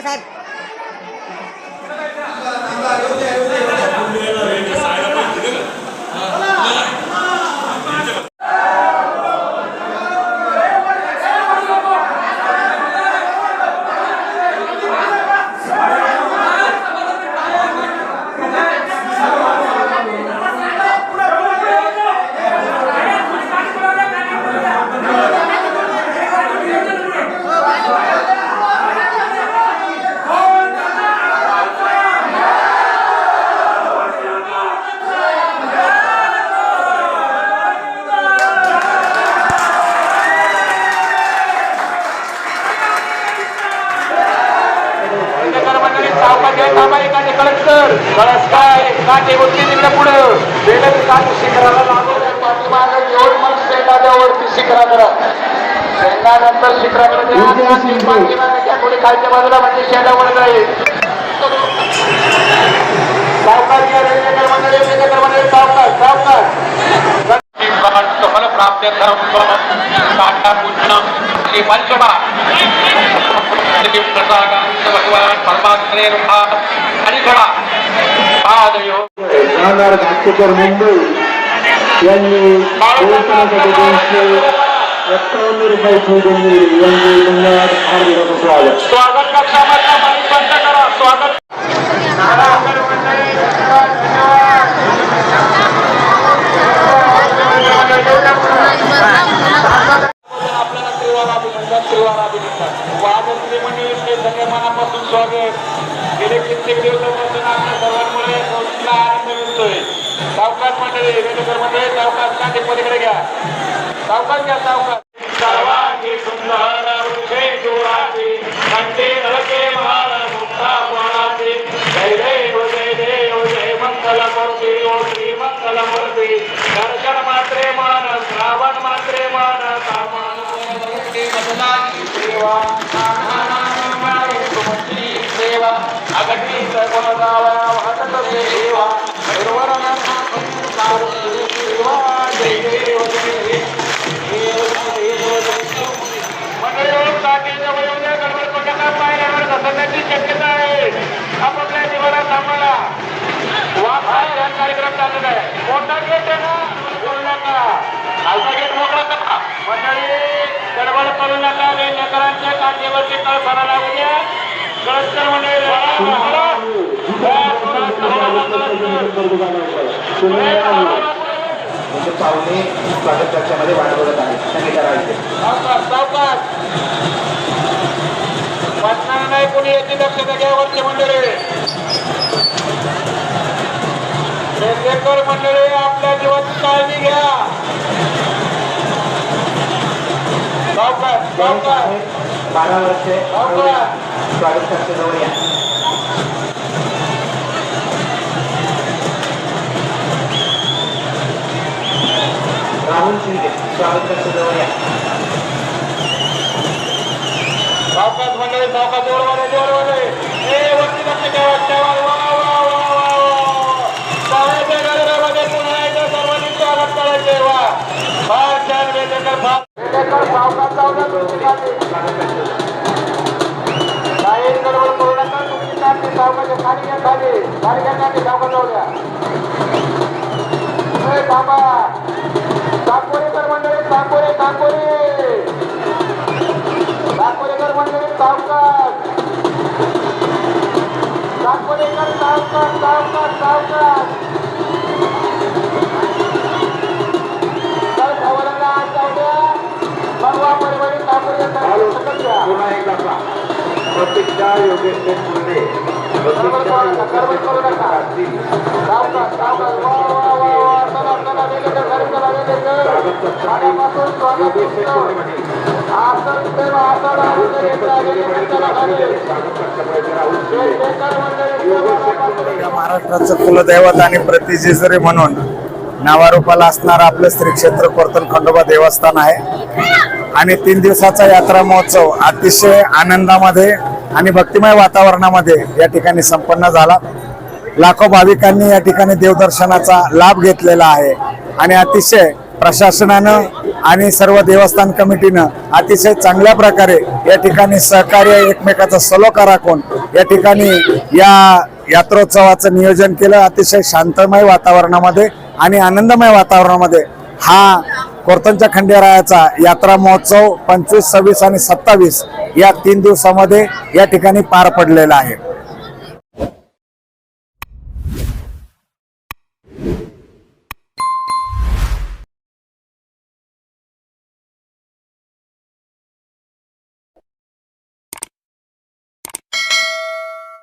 ください कळस काय काटे गोष्टी तिकडे पुढं. वेळेत काटे शिखराला पाठीमागे घेऊन मग शेंगाच्यावरती शेंगानंतर शिखराकडे. थोडी खालच्या बाजूला म्हणजे शेंगावर जाईल. सावकार सावकार सावकार. प्राप्त आणि घडा. पादयोग राहणार घाटकोपर मुंबई यांनी पोहोचण्यासाठी दोनशे एक्कावन्न रुपयाची देणगी यांनी धन्यवाद फार दिवसाचं स्वागत स्वागत कक्षामधला माईक बंद करा स्वागत अभिनंदन वादत्री मंडळी ते सगळे मनापासून स्वागत. गेले कित्येक दिवसापासून आपल्या सर्वांमुळे संस्थेला आनंद मिळतोय सावकाश मंडळी रेणुकर मंडळी सावकाश काठी पलीकडे घ्या. सावकाश घ्या सावकाश. सर्वांची सुंदर वृक्षे जोराचे कंठे नरके माळ मुक्ता माळाचे जय देव जय देव जय मंगल मूर्ती ओ श्री मंगल मूर्ती मंडळी गडबड करू नका लेकरांच्या काठीवरती कळ लागू उद्या म्हणजे पाहुणे स्वागत कक्षामध्ये वाट बघत आहेत त्यांनी करायचे वाचणार नाही कोणी याची दक्षता घ्या वरची मंडळी मंडळी आपल्या जीवाची काळजी घ्या. सावकाश सावकाश बारा वर्षे. स्वागत कक्षाजवळ या राहुल शिंदे स्वागत कक्षाजवळ या सावकाश मंडळी सावकाश ए वरती लक्ष ठेवा ठेवा वा वा वा वा वा. शाळेच्या गणेशामध्ये पुन्हा एकदा सर्वांनी स्वागत करायचे. वा. फार छान वेदेकर फार वेदेकर सावकाश सावकाश तुमची खाली घ्या खाली खाली घ्या जाऊ द्या साकोरेकर मंडळी साकोरे साकोरे साकोरेकर मंडळी सावकाश. साकोरेकर सावकार सावकाश सावकाश पुन्हा एकदा योगेश मुंडे प्रतीक्षा योगेश मुंडे सावकाश सावकाश वा वा वा वा चला चला वेगेकर घरी चला वेगेकर स्वागत कक्षा आल्यापासून स्वागत योगेश तुमचं. मुंडे आसन सेवा आसन राहुल आसन शेखर घेतला शिंदे वेगेकर चला खाली स्वागत कक्षामध्ये राहुल शिंदे वेगेकर मंडळी योगेश सेवा शेखर या महाराष्ट्राचं कुलदैवत आणि प्रतिजेसरी म्हणून नावारूपाला असणारं आपलं श्री क्षेत्र कोर्तन खंडोबा देवस्थान आहे. आणि तीन दिवसाचा यात्रा महोत्सव अतिशय आनंदामध्ये आणि भक्तिमय वातावरणामध्ये या ठिकाणी संपन्न झाला. लाखो भाविकांनी या ठिकाणी देवदर्शनाचा लाभ घेतलेला आहे. आणि अतिशय प्रशासनानं आणि सर्व देवस्थान कमिटीनं अतिशय चांगल्या प्रकारे या ठिकाणी सहकार्य एकमेकाचा सलोखा राखून या ठिकाणी या यात्रोत्सवाचं नियोजन केलं. अतिशय शांतमय वातावरणामध्ये आणि आनंदमय वातावरणामध्ये हा कोर्तनच्या खंडेरायाचा यात्रा महोत्सव पंचवीस सव्वीस आणि सत्तावीस या तीन दिवसामध्ये या ठिकाणी पार पडलेला आहे.